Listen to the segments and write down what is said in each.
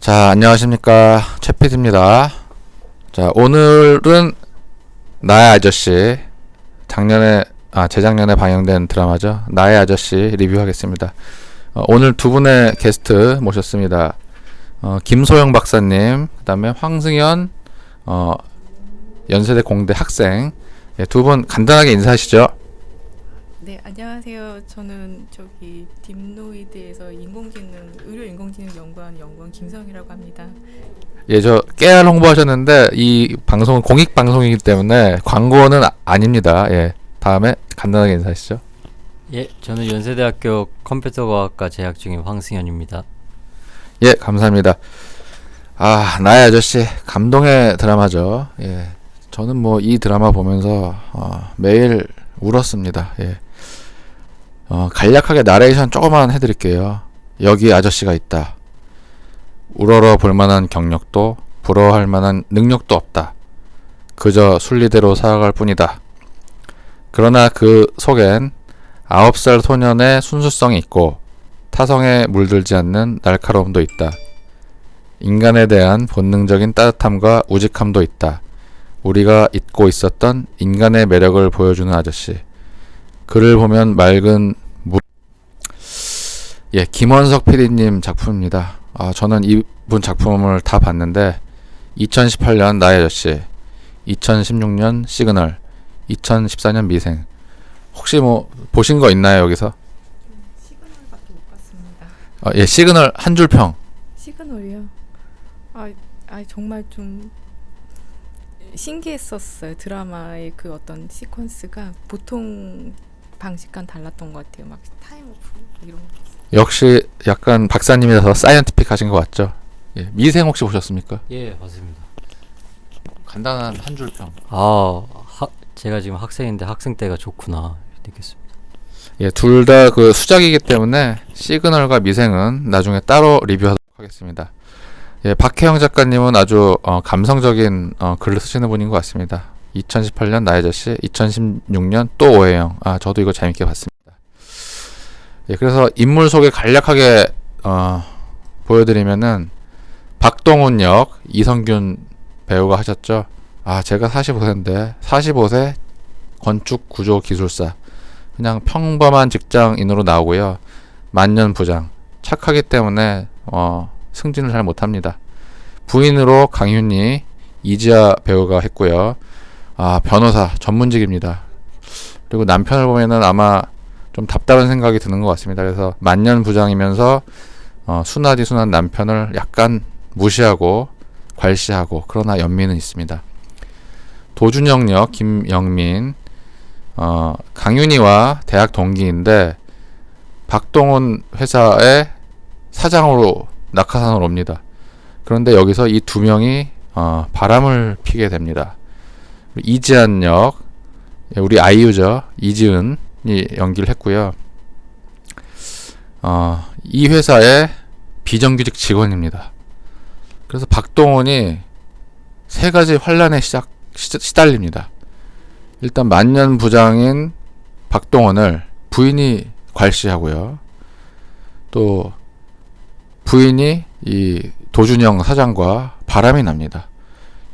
자, 안녕하십니까. 최피디입니다. 자, 오늘은 나의 아저씨. 작년에, 아, 재작년에 방영된 드라마죠. 나의 아저씨 리뷰하겠습니다. 어, 오늘 두 분의 게스트 모셨습니다. 어, 김소영 박사님, 그 다음에 황승현, 어, 연세대 공대 학생. 예, 두분 간단하게 인사하시죠. 네, 안녕하세요. 저는 저기 딥노이드에서 인공지능 의료 인공지능 연구하는 연구원 김성이라고 합니다. 예, 저 깨알 홍보하셨는데 이 방송은 공익 방송이기 때문에 광고는 아, 아닙니다. 예. 다음에 간단하게 인사하시죠. 예, 저는 연세대학교 컴퓨터과학과 재학 중인 황승현입니다. 예, 감사합니다. 아, 나의 아저씨 감동의 드라마죠. 예. 저는 뭐 이 드라마 보면서 어, 매일 울었습니다. 예. 어, 간략하게 나레이션 조금만 해드릴게요. 여기 아저씨가 있다. 우러러 볼 만한 경력도 부러워할 만한 능력도 없다. 그저 순리대로 살아갈 뿐이다. 그러나 그 속엔 아홉 살 소년의 순수성이 있고 타성에 물들지 않는 날카로움도 있다. 인간에 대한 본능적인 따뜻함과 우직함도 있다. 우리가 잊고 있었던 인간의 매력을 보여주는 아저씨. 그를 보면 맑은 물. 예, 김원석 PD님 작품입니다. 아, 저는 이분 작품을 다 봤는데 2018년 나의 아저씨, 2016년 시그널, 2014년 미생. 혹시 뭐 보신 거 있나요 여기서? 시그널밖에 못 봤습니다. 아, 예, 시그널 한 줄 평. 시그널이요? 아, 아 정말 좀 신기했었어요. 드라마의 그 어떤 시퀀스가 보통 방식과는 달랐던 것 같아요. 막 타임 오프 이런 거. 역시 약간 박사님이라서 사이언티픽 하신 것 같죠? 예, 미생 혹시 보셨습니까? 예, 맞습니다. 간단한 한 줄 평. 아, 하, 제가 지금 학생인데 학생 때가 좋구나 느꼈습니다. 예, 둘 다 그 수작이기 때문에 시그널과 미생은 나중에 따로 리뷰하도록 하겠습니다. 예, 박혜영 작가님은 아주 어, 감성적인 어, 글을 쓰시는 분인 것 같습니다. 2018년 나의 자씨, 2016년 또 오해영. 아, 저도 이거 재밌게 봤습니다. 예, 그래서 인물 소개 간략하게 어, 보여드리면은 박동훈 역 이성균 배우가 하셨죠. 아, 제가 45세인데 45세 건축 구조 기술사. 그냥 평범한 직장인으로 나오고요. 만년 부장. 착하기 때문에 어, 승진을 잘 못합니다. 부인으로 강윤희, 이지아 배우가 했고요. 아 변호사 전문직입니다. 그리고 남편을 보면은 아마 좀 답답한 생각이 드는 것 같습니다. 그래서 만년 부장이면서 어, 순하디 순한 남편을 약간 무시하고 괄시하고 그러나 연민은 있습니다. 도준영 역 김영민 어, 강윤희와 대학 동기인데 박동훈 회사의 사장으로 낙하산을 옵니다. 그런데 여기서 이 두 명이 어, 바람을 피게 됩니다. 이지한 역 예, 우리 아이유죠 이지은이 연기를 했고요. 어, 이 회사의 비정규직 직원입니다. 그래서 박동훈이 세 가지 환란에 시작 시, 시달립니다. 일단 만년 부장인 박동원을 부인이 괄시하고요. 또 부인이 이 도준영 사장과 바람이 납니다.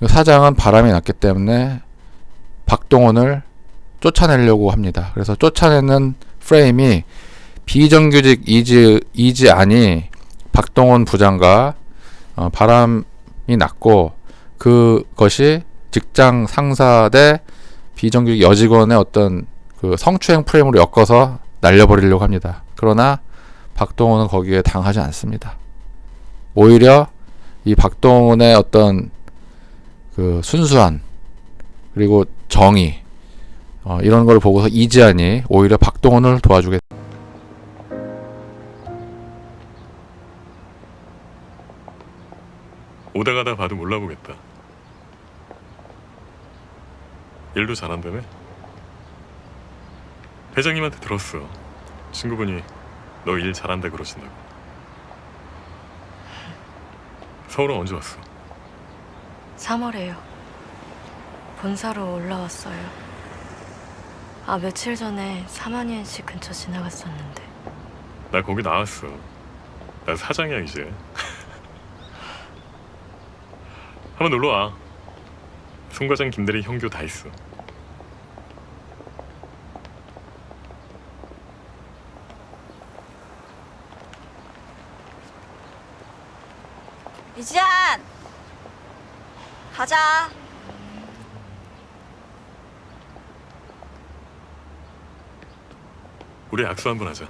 이 사장은 바람이 났기 때문에 박동원을 쫓아내려고 합니다. 그래서 쫓아내는 프레임이 비정규직 이지 이지 아니 박동원 부장과 어, 바람이 났고 그것이 직장 상사 대 비정규직 여직원의 어떤 그 성추행 프레임으로 엮어서 날려버리려고 합니다. 그러나 박동원은 거기에 당하지 않습니다. 오히려 이 박동원의 어떤 그 순수한 그리고 정의 어, 이런 걸 보고서 이지안이 오히려 박동원을 도와주게 오다 가다 봐도 몰라보겠다. 일도 잘한다며? 회장님한테 들었어. 친구분이 너 일 잘한다 그러신다고. 서울은 언제 왔어? 3월에요. 본사로 올라왔어요. 아, 며칠 전에 사마니엔시 근처 지나갔었는데. 나 거기 나왔어. 나 사장이야 이제. 한번 놀러 와. 송 과장, 김대리, 형규 다 있어. 이지안 가자 우리 악수 한번 하자.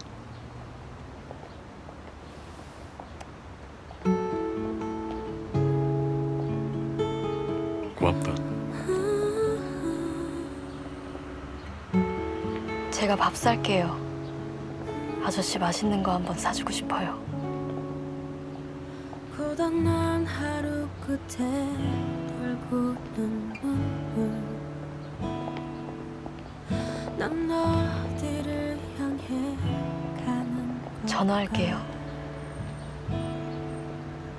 고맙다. 제가 밥 살게요. 아저씨 맛있는 거 한번 사주고 싶어요. 고단한 하루 끝에 돌고는 눈물 난어 전화할게요.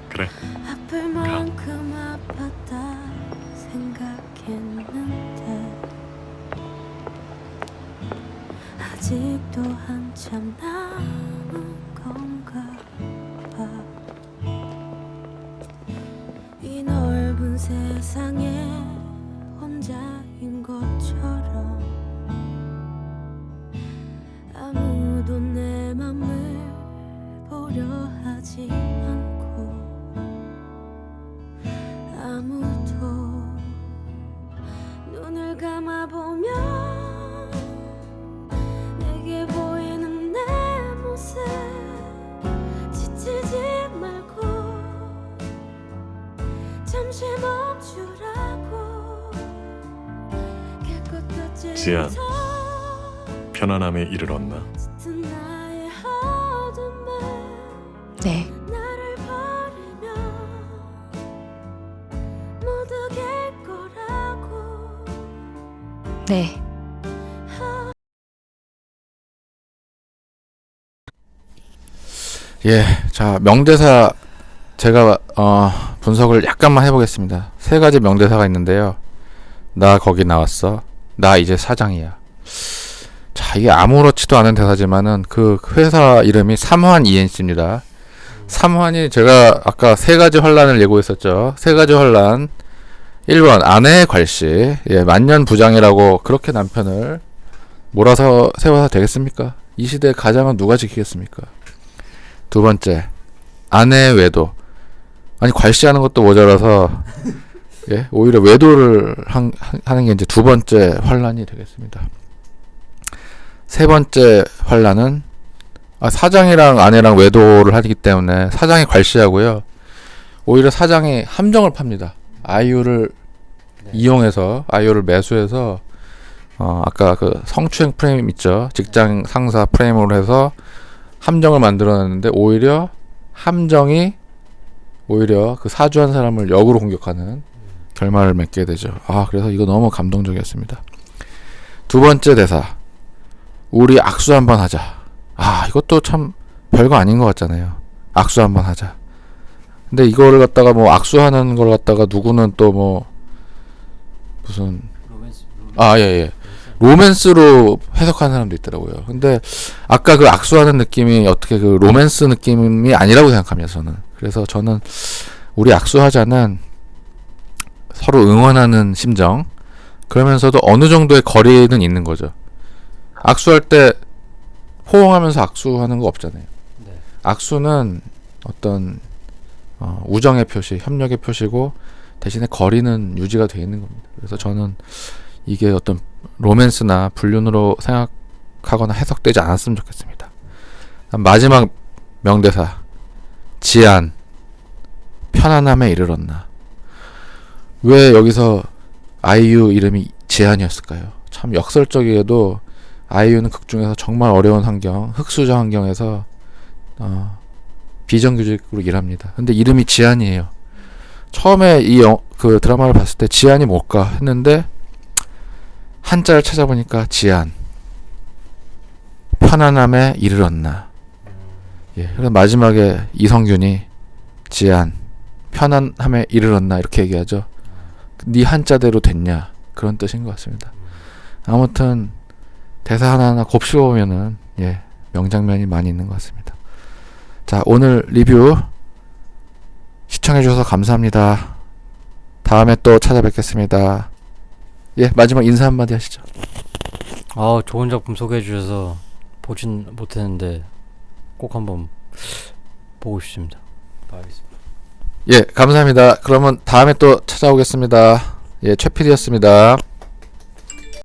그래. 아플 만큼 아팠다 생각했는데 아직도 한참 남은 건가 봐. 이 넓은 세상에 혼자인 것 보려 하지 않고 아무도 눈을 감아보면 내게 보이는 내 모습 지치지 말고 잠시 멈추라고 깨끗하지 지안. 편안함에 이르렀나? 네. 네. 예, 자 명대사 제가 어, 분석을 약간만 해보겠습니다. 세 가지 명대사가 있는데요. 나 거기 나왔어. 나 이제 사장이야. 자, 이게 아무렇지도 않은 대사지만은 그 회사 이름이 삼환 ENC입니다. 삼환이 제가 아까 세 가지 환란을 예고했었죠. 세 가지 환란. 1번 아내의 괄시. 예, 만년 부장이라고 그렇게 남편을 몰아서 세워서 되겠습니까? 이 시대 가장은 누가 지키겠습니까? 두 번째 아내의 외도 아니 괄시하는 것도 모자라서 예 오히려 외도를 한, 한- 하는 게 이제 두 번째 환란이 되겠습니다. 세 번째 환란은 아, 사장이랑 아내랑 외도를 하기 때문에 사장이 괄시하고요. 오히려 사장이 함정을 팝니다. 아이유를 이용해서 아이유를 매수해서 어, 아까 그 성추행 프레임 있죠. 직장 상사 프레임으로 해서 함정을 만들어냈는데 오히려 함정이 오히려 그 사주한 사람을 역으로 공격하는 결말을 맺게 되죠. 아 그래서 이거 너무 감동적이었습니다. 두 번째 대사 우리 악수 한번 하자. 아 이것도 참 별거 아닌 것 같잖아요. 악수 한번 하자. 근데 이거를 갖다가 뭐 악수하는 걸 갖다가 누구는 또 뭐 무슨 로맨스, 아, 예, 예. 로맨스로 해석하는 사람도 있더라고요. 근데 아까 그 악수하는 느낌이 어떻게 그 로맨스 느낌이 아니라고 생각합니다, 저는. 그래서 저는 우리 악수하자는 서로 응원하는 심정, 그러면서도 어느 정도의 거리는 있는 거죠. 악수할 때 호응하면서 악수하는 거 없잖아요. 네. 악수는 어떤 어, 우정의 표시, 협력의 표시고 대신에 거리는 유지가 돼 있는 겁니다. 그래서 저는 이게 어떤 로맨스나 불륜으로 생각하거나 해석되지 않았으면 좋겠습니다. 마지막 명대사 지안 편안함에 이르렀나 왜 여기서 아이유 이름이 지안이었을까요? 참 역설적이게도 아이유는 극 중에서 정말 어려운 환경 흑수저 환경에서 어, 비정규직으로 일합니다. 근데 이름이 지안이에요. 처음에 이 그 드라마를 봤을 때 지안이 뭘까 했는데 한자를 찾아보니까 지안. 편안함에 이르렀나. 예 그래서 마지막에 이성균이 지안 편안함에 이르렀나 이렇게 얘기하죠. 네 한자대로 됐냐. 그런 뜻인 것 같습니다. 아무튼 대사 하나하나 곱씹어보면은 예 명장면이 많이 있는 것 같습니다 자 오늘 리뷰 시청해주셔서 감사합니다 다음에 또 찾아뵙겠습니다. 예, 마지막 인사 한마디 하시죠. 아 좋은 작품 소개해 주셔서 보진 못했는데 꼭 한번 보고 싶습니다. 알겠습니다. 예, 감사합니다. 그러면 다음에 또 찾아오겠습니다. 예, 최PD였습니다.